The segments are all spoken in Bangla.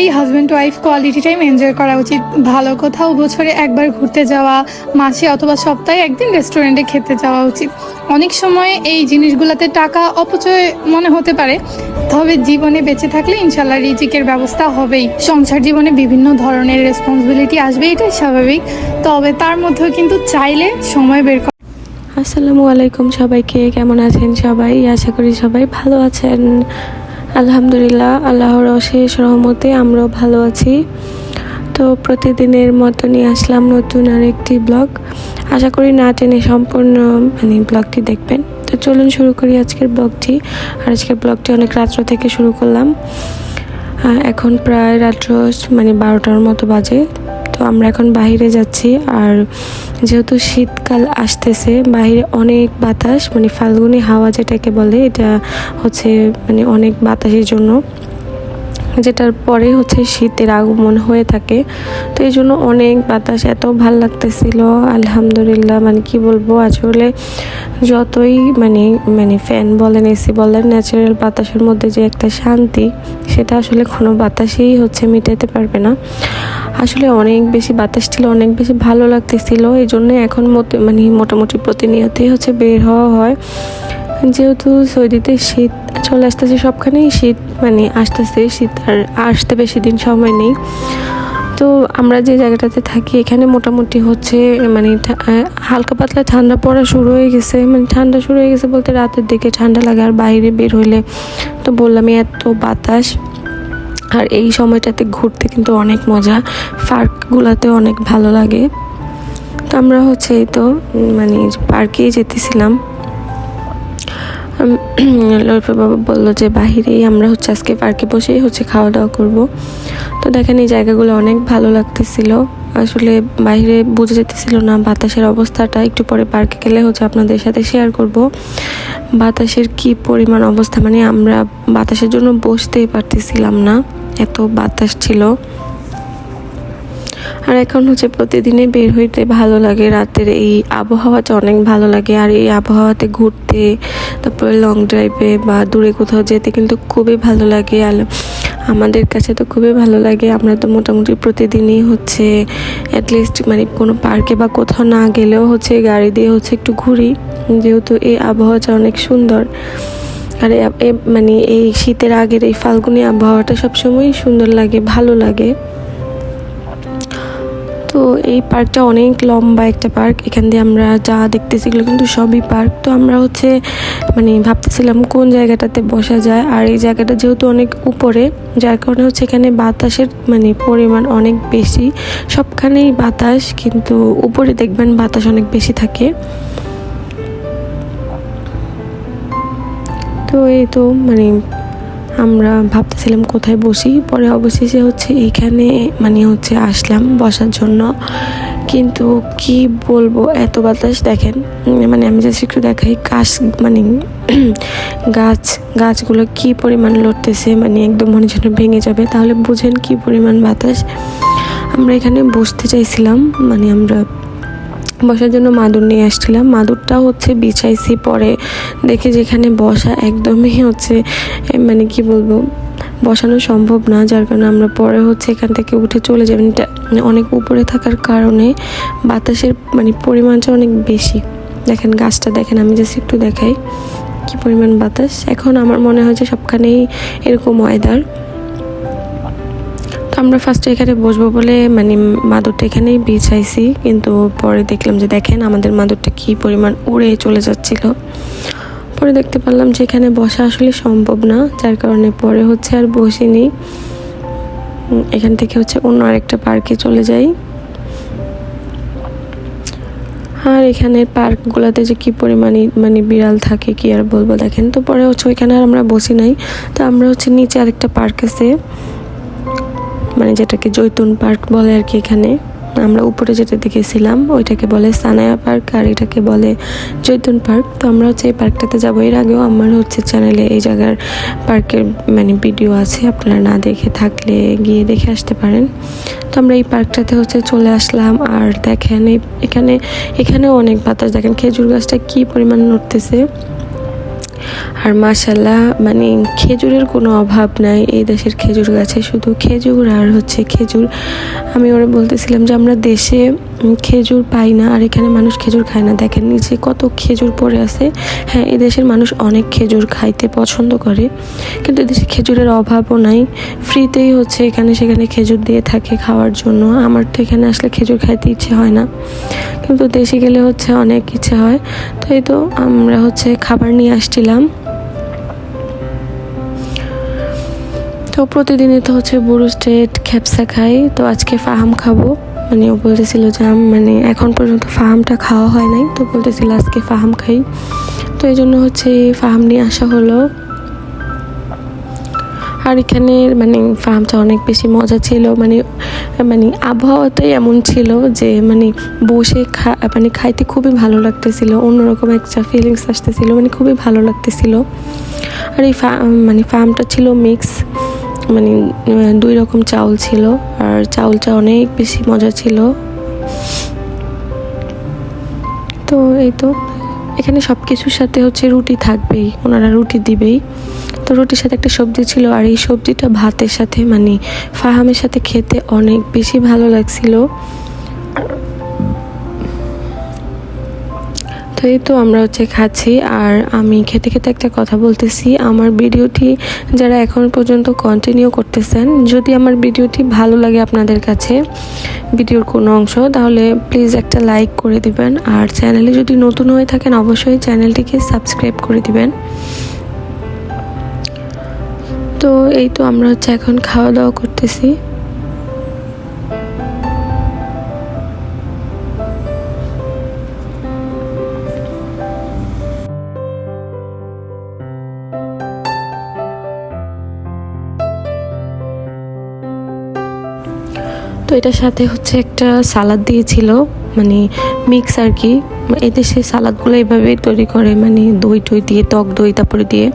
এই husband wife quality time enjoy করা উচিত। ভালো কোথাও বছরে একবার ঘুরতে যাওয়া, মাসে অথবা সপ্তাহে একদিন রেস্টুরেন্টে খেতে যাওয়া উচিত। অনেক সময় এই জিনিসগুলোতে টাকা অপচয় মনে হতে পারে, তবে জীবনে বেঁচে থাকলে ইনশাল্লাহ রিজিকের ব্যবস্থা হবেই। সংসার জীবনে বিভিন্ন ধরনের রেসপন্সিবিলিটি আসবে, এটাই স্বাভাবিক। তবে তার মধ্যেও কিন্তু চাইলে সময় বের করা আসসালামু আলাইকুম সবাইকে, কেমন আছেন সবাই? আশা করি সবাই ভালো আছেন। আলহামদুলিল্লাহ, আল্লাহর অশেষ রহমতে আমরাও ভালো আছি। তো প্রতিদিনের মতো নিয়ে আসলাম নতুন আরেকটি ব্লগ। আশা করি না টেনে সম্পূর্ণ মানে ব্লগটি দেখবেন। তো চলুন শুরু করি আজকের ব্লগটি। আর আজকের ব্লগটি অনেক রাত্র থেকে শুরু করলাম। এখন প্রায় রাত্র মানে বারোটার মতো বাজে। তো আমরা এখন বাহিরে যাচ্ছি। আর যেহেতু শীতকাল আসতেছে, বাহিরে অনেক বাতাস মানে ফাল্গুনি হাওয়া যেটাকে বলে, এটা হচ্ছে মানে অনেক বাতাসের জন্য। যেটার পরে হচ্ছে শীতের আগমন হয়ে থাকে। তো এই জন্য অনেক বাতাস, এত ভালো লাগতেছিল। আলহামদুলিল্লাহ মানে কি বলব আসলে যতই মানে মানে ফ্যান বলেন এসি বলেন ন্যাচারাল বাতাসের মধ্যে যে একটা শান্তি, সেটা আসলে কোনো বাতাসেই হচ্ছে মেটাতে পারবে না। আসলে অনেক বেশি বাতাস ছিল, অনেক বেশি ভালো লাগতেছিল। এই জন্য এখন মানে মোটামুটি প্রতিনিয়তই হচ্ছে বের হওয়া হয়। যেহেতু সৌদিতে শীত চলে আসতেছে সবখানেই শীত মানে আসতেছে শীত আর আসতে বেশি দিন সময় নেই। তো আমরা যে জায়গাটাতে থাকি, এখানে মোটামুটি হচ্ছে মানে হালকা পাতলা ঠান্ডা পড়া শুরু হয়ে গেছে। মানে ঠান্ডা শুরু হয়ে গেছে বলতে রাতের দিকে ঠান্ডা লাগে আর বাইরে বের হইলে তো বললামই এত বাতাস। আর এই সময়টাতে ঘুরতে কিন্তু অনেক মজা, পার্কগুলোতে অনেক ভালো লাগে। তো আমরা হচ্ছে এই তো মানে পার্কেই যেতেছিলাম। লরফে বাবা বলল যে, বাহিরেই আমরা হচ্ছে আজকে পার্কে বসেই হচ্ছে খাওয়া দাওয়া করব। তো দেখেন এই জায়গাগুলো অনেক ভালো লাগতেছিল। আসলে বাইরে বুঝে যেতেছিল না বাতাসের অবস্থাটা। একটু পরে পার্কে গেলে হচ্ছে আপনাদের সাথে শেয়ার করব। বাতাসের কি পরিমাণ অবস্থা? মানে আমরা বাতাসের জন্য বসতেই পারতেছিলাম না। এত বাতাস ছিল। আর এখন হচ্ছে প্রতিদিনে বের হইতে ভালো লাগে। রাতের এই আবহাওয়াটা অনেক ভালো লাগে। আর এই আবহাওয়াতে ঘুরতে তারপরে লং ড্রাইভে বা দূরে কোথাও যেতে কিন্তু খুবই ভালো লাগে। আর আমাদের কাছে তো খুবই ভালো লাগে। আমরা তো মোটামুটি প্রতিদিনই হচ্ছে অ্যাটলিস্ট মানে কোনো পার্কে বা কোথাও না গেলেও হচ্ছে গাড়ি দিয়ে হচ্ছে একটু ঘুরি। যেহেতু এই আবহাওয়াটা অনেক সুন্দর। আর মানে এই শীতের আগের এই ফাল্গুনি আবহাওয়াটা সবসময়ই সুন্দর লাগে, ভালো লাগে। তো এই পার্কটা অনেক লম্বা একটা পার্ক। এখান দিয়ে আমরা যা দেখতেছি এগুলো কিন্তু সবই পার্ক। তো আমরা হচ্ছে মানে ভাবতেছিলাম কোন জায়গাটাতে বসা যায়। আর এই জায়গাটা যেহেতু অনেক উপরে, যার কারণে হচ্ছে এখানে বাতাসের মানে পরিমাণ অনেক বেশি। সবখানেই বাতাস, কিন্তু উপরে দেখবেন বাতাস অনেক বেশি থাকে। তো এই তো মানে আমরা ভাবতেছিলাম কোথায় বসি, পরে অবশেষে হচ্ছে এইখানে মানে হচ্ছে আসলাম বসার জন্য। কিন্তু কি বলব, এত বাতাস দেখেন মানে আমি জাস্ট একটু দেখাই গাছ মানে গাছ, গাছগুলো কি পরিমাণ লড়তেছে মানে একদম মনে যেন ভেঙে যাবে। তাহলে বুঝেন কি পরিমাণ বাতাস। আমরা এখানে বসতে চাইছিলাম মানে আমরা বসার জন্য মাদুর নিয়ে আসছিলাম। মাদুরটা হচ্ছে বিছাইছি পরে। দেখে যেখানে বসা একদমই হচ্ছে মানে কি বলব, বসানো সম্ভব না। যার কারণে আমরা পরে হচ্ছে এখান থেকে উঠে চলে যাবেন এটা মানে অনেক উপরে থাকার কারণে বাতাসের মানে পরিমাণটা অনেক বেশি। দেখেন গাছটা, দেখেন আমি জাস্ট একটু দেখাই। কি পরিমাণ বাতাস। এখন আমার মনে হয় যে সবখানেই এরকম ওয়েদার আমরা ফার্স্টে এখানে বসবো বলে মানে মাদুরটা এখানেই বিছাইছি। কিন্তু পরে দেখলাম যে দেখেন আমাদের মাদুরটা কি পরিমাণ উড়ে চলে যাচ্ছিল। পরে দেখতে পারলাম যে এখানে বসা আসলে সম্ভব না, যার কারণে পরে হচ্ছে আর বসিনি। এখান থেকে হচ্ছে অন্য আরেকটা পার্কে চলে যাই। আর এখানে পার্কগুলোতে যে কি পরিমাণে মানে বিড়াল থাকে কি আর বলব দেখেন। তো পরে হচ্ছে ওইখানে আর আমরা বসি নাই। তো আমরা হচ্ছে নিচে আরেকটা পার্ক আছে। মানে যেটাকে জৈতুন পার্ক বলে আর কি এখানে, আমরা উপরে যেটা দেখেছিলাম, ওইটাকে বলে সানায়া পার্ক আর এটাকে বলে জৈতুন পার্ক। তো আমরা হচ্ছে এই পার্কটাতে যাব। এর আগেও আমার হচ্ছে চ্যানেলে এই জায়গার পার্কের মানে ভিডিও আছে, আপনারা না দেখে থাকলে গিয়ে দেখে আসতে পারেন। তো আমরা এই পার্কটাতে হচ্ছে চলে আসলাম। আর দেখেন এখানে, এখানেও অনেক বাতাস। দেখেন খেজুর গাছটা কী পরিমাণ নড়তেছে। আর মাসাল্লাহ মানে খেজুরের কোনো অভাব নাই, এই দেশের খেজুর গাছে। শুধু খেজুর আর হচ্ছে খেজুর। আমি ওরা বলতেছিলাম যে আমরা দেশে খেজুর পাই না, আর এখানে মানুষ খেজুর খায় না। দেখেন নিচে কত খেজুর পড়ে আছে। হ্যাঁ এই দেশের মানুষ অনেক খেজুর খাইতে পছন্দ করে, কিন্তু এদেশে খেজুরের অভাবও নাই। ফ্রিতেই হচ্ছে এখানে সেখানে খেজুর দিয়ে থাকে খাওয়ার জন্য। আমার তো এখানে আসলে খেজুর খাইতে ইচ্ছে হয় না। কিন্তু দেশে গেলে হচ্ছে অনেক ইচ্ছে হয়। তো এই তো আমরা হচ্ছে খাবার নিয়ে আসছিলাম। তো প্রতিদিনই তো হচ্ছে বুড়ো স্টেট খেপসা খাই। তো আজকে ফাহাম খাব। মানে ও বলতেছিল যে মানে এখন পর্যন্ত ফাহামটা খাওয়া হয় নাই। তো বলতেছিল আজকে ফাহাম খাই। তো এই জন্য হচ্ছে ফাহাম নিয়ে আসা হলো। আর এখানে মানে ফার্মটা অনেক বেশি মজা ছিল মানে মানে আবহাওয়াটাই এমন ছিল যে মানে বসে খা মানে খাইতে খুবই ভালো লাগতেছিল, অন্যরকম একটা ফিলিংস আসতেছিল মানে খুবই ভালো লাগতেছিল। আর এই মানে ফার্মটা ছিল মিক্স মানে দুই রকম চাউল ছিল, আর চাউলটা অনেক বেশি মজা ছিল। তো এই তো, এখানে সব কিছুর সাথে হচ্ছে রুটি থাকবেই, ওনারা রুটি দিবেই। তো রুটির সাথে একটা সবজি ছিল আর এই সবজিটা ভাতের সাথে মানে ফাহামের সাথে খেতে অনেক বেশি ভালো লাগছিল। তো এই তো আমরা হচ্ছে খাচ্ছি আর আমি খেতে খেতে একটা কথা বলতেছি, আমার ভিডিওটি যারা এখন পর্যন্ত কন্টিনিউ করতেছেন, যদি আমার ভিডিওটি ভালো লাগে আপনাদের কাছে, ভিডিওর কোনো অংশ, তাহলে প্লিজ একটা লাইক করে দিবেন আর চ্যানেলে যদি নতুন হয়ে থাকেন, অবশ্যই চ্যানেলটিকে সাবস্ক্রাইব করে দিবেন। তো এই তো আমরা হচ্ছে এখন খাওয়া দাওয়া করতেছি। তো এটার সাথে হচ্ছে একটা সালাদ দিয়েছিল মানে মিক্স আর কি। এদেশে সালাদগুলো এইভাবেই তৈরি করে মানে দই টই দিয়ে, টক দই তারপরে দিয়ে।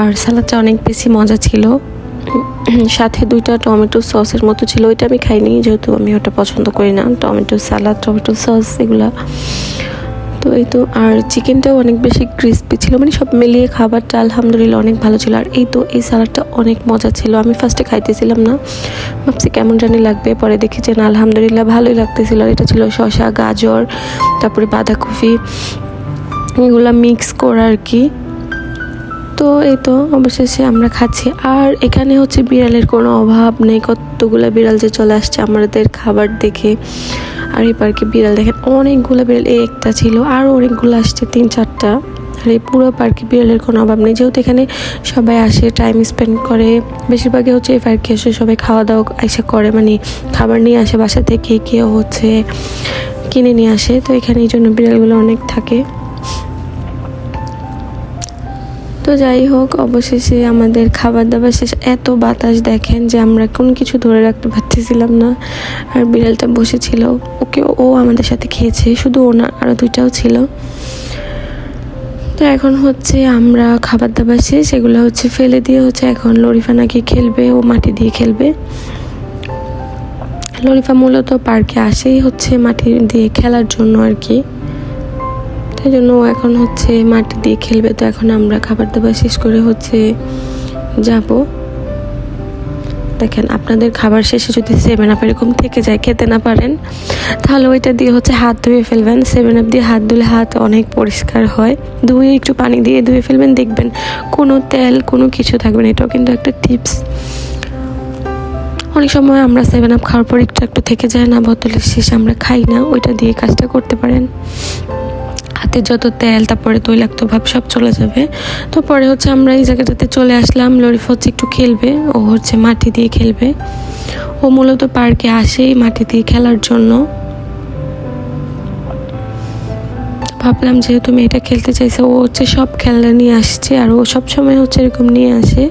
আর সালাদটা অনেক বেশি মজা ছিল। সাথে দুইটা টমেটো সসের মতো ছিল, ওইটা আমি খাইনি যেহেতু আমি ওটা পছন্দ করি না। টমেটো সালাদ, টমেটো সস, এগুলা। তো এই তো, আর চিকেনটাও অনেক বেশি ক্রিস্পি ছিল মানে সব মিলিয়ে খাবারটা আলহামদুলিল্লাহ অনেক ভালো ছিল। আর এই তো, এই সালাডটা অনেক মজা ছিল। আমি ফার্স্টে খাইতেছিলাম না। ভাবছি কেমন জানি লাগবে, পরে দেখি যে না, আলহামদুলিল্লাহ ভালোই লাগতেছিল। আর এটা ছিল শশা গাজর, তারপরে বাঁধাকপি, এগুলা মিক্স করা আর কি। তো এই তো অবশেষে আমরা খাচ্ছি। আর এখানে হচ্ছে বিড়ালের কোনো অভাব নেই। কতগুলো বিড়াল যে চলে আসছে আমাদের খাবার দেখে। আর এই পার্কে বিড়াল দেখেন, অনেকগুলো বিড়াল, এই একটা ছিল আরও অনেকগুলো আসছে, তিন চারটা। আর এই পুরো পার্কে বিড়ালের কোনো অভাব নেই। যেহেতু এখানে সবাই আসে টাইম স্পেন্ড করে, বেশিরভাগই হচ্ছে এই পার্কে এসে সবাই খাওয়া দাওয়া এসে করে। মানে খাবার নিয়ে আসে বাসা থেকে, কেউ হচ্ছে কিনে নিয়ে আসে। তো এখানে এই জন্য বিড়ালগুলো অনেক থাকে। তো যাই হোক, অবশেষে আমাদের খাবার দাবার শেষ। এত বাতাস দেখেন যে আমরা কোন কিছু ধরে রাখতে পারতেছিলাম না। আর বিড়ালটা বসেছিল। ওকে ও আমাদের সাথে খেয়েছে। শুধু ও না আরও দুইটাও ছিল। তো এখন হচ্ছে আমরা খাবার দাবার শেষ। এগুলো হচ্ছে ফেলে দিয়ে হচ্ছে এখন লরিফা নাকি খেলবে, ও মাটি দিয়ে খেলবে। লরিফা মূলত পার্কে আসেই হচ্ছে মাটি দিয়ে খেলার জন্য আর কি। তাই জন্য এখন হচ্ছে মাটি দিয়ে খেলবে। তো এখন আমরা খাবার দাবার শেষ করে হচ্ছে যাব। দেখেন, আপনাদের খাবার শেষে যদি সেভেন আপ এরকম থেকে যায়, খেতে না পারেন, তাহলে ওইটা দিয়ে হচ্ছে হাত ধুয়ে ফেলবেন। সেভেন আপ দিয়ে হাত ধুলে হাত অনেক পরিষ্কার হয়। ধুয়ে একটু পানি দিয়ে ধুয়ে ফেলবেন, দেখবেন কোনো তেল, কোনো কিছু থাকবে না। এটাও কিন্তু একটা টিপস। অনেক সময় আমরা সেভেন আপ খাওয়ার পর একটু একটু থেকে যায় না বোতলের শেষে আমরা খাই না। ওইটা দিয়ে কাজটা করতে পারেন। হাতে যত তেল, তারপরে তৈলাক্ত ভাব, সব চলে যাবে। তো পরে হচ্ছে আমরা এই জায়গাটাতে চলে আসলাম লরিফ হচ্ছে একটু খেলবে, ও হচ্ছে মাটি দিয়ে খেলবে। ও মূলত পার্কে আসেই মাটি দিয়ে খেলার জন্য। ভাবলাম যেহেতু মেয়েটা খেলতে চাইছে, ও হচ্ছে সব খেলনা নিয়ে আসছে, আর ও সব সময় হচ্ছে এরকম নিয়ে আসে।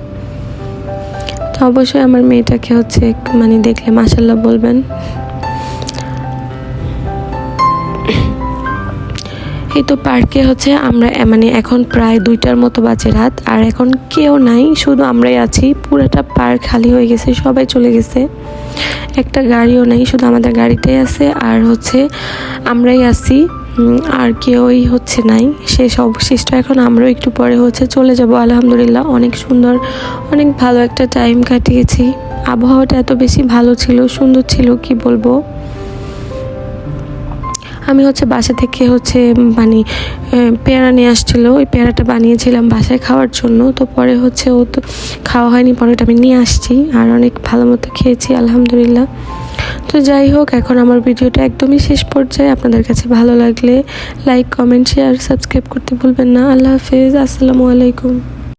তো অবশ্যই আমার মেয়েটাকে হচ্ছে মানে দেখলে মাসাল্লাহ বলবেন। এই তো পার্কে হচ্ছে আমরা মানে এখন প্রায় দুইটার মতো বাজে রাত, আর এখন কেউ নাই, শুধু আমরাই আছি। পুরোটা পার্ক খালি হয়ে গেছে, সবাই চলে গেছে। একটা গাড়িও নেই, শুধু আমাদের গাড়িটাই আছে, আর হচ্ছে আমরাই আছি আর কেউই হচ্ছে নাই। শেষ অবশিষ্ট এখন আমরাও একটু পরে হচ্ছে চলে যাব, আলহামদুলিল্লাহ। অনেক সুন্দর, অনেক ভালো একটা টাইম কাটিয়েছি। আবহাওয়াটা এত বেশি ভালো ছিল, সুন্দর ছিল, কি বলব? আমি হচ্ছে বাসা থেকে হচ্ছে মানে পেয়ারা নিয়ে আসছিল। ওই পেয়ারাটা বানিয়েছিলাম বাসায় খাওয়ার জন্য। তো পরে হচ্ছে ও তো খাওয়া হয়নি, পরে ওটা আমি নিয়ে আসছি। আর অনেক ভালো মতো খেয়েছি, আলহামদুলিল্লাহ। তো যাই হোক, এখন আমার ভিডিওটা একদমই শেষ পর্যায়ে। আপনাদের কাছে ভালো লাগলে লাইক কমেন্ট শেয়ার সাবস্ক্রাইব করতে ভুলবেন না। আল্লাহ হাফেজ, আসসালামু আলাইকুম।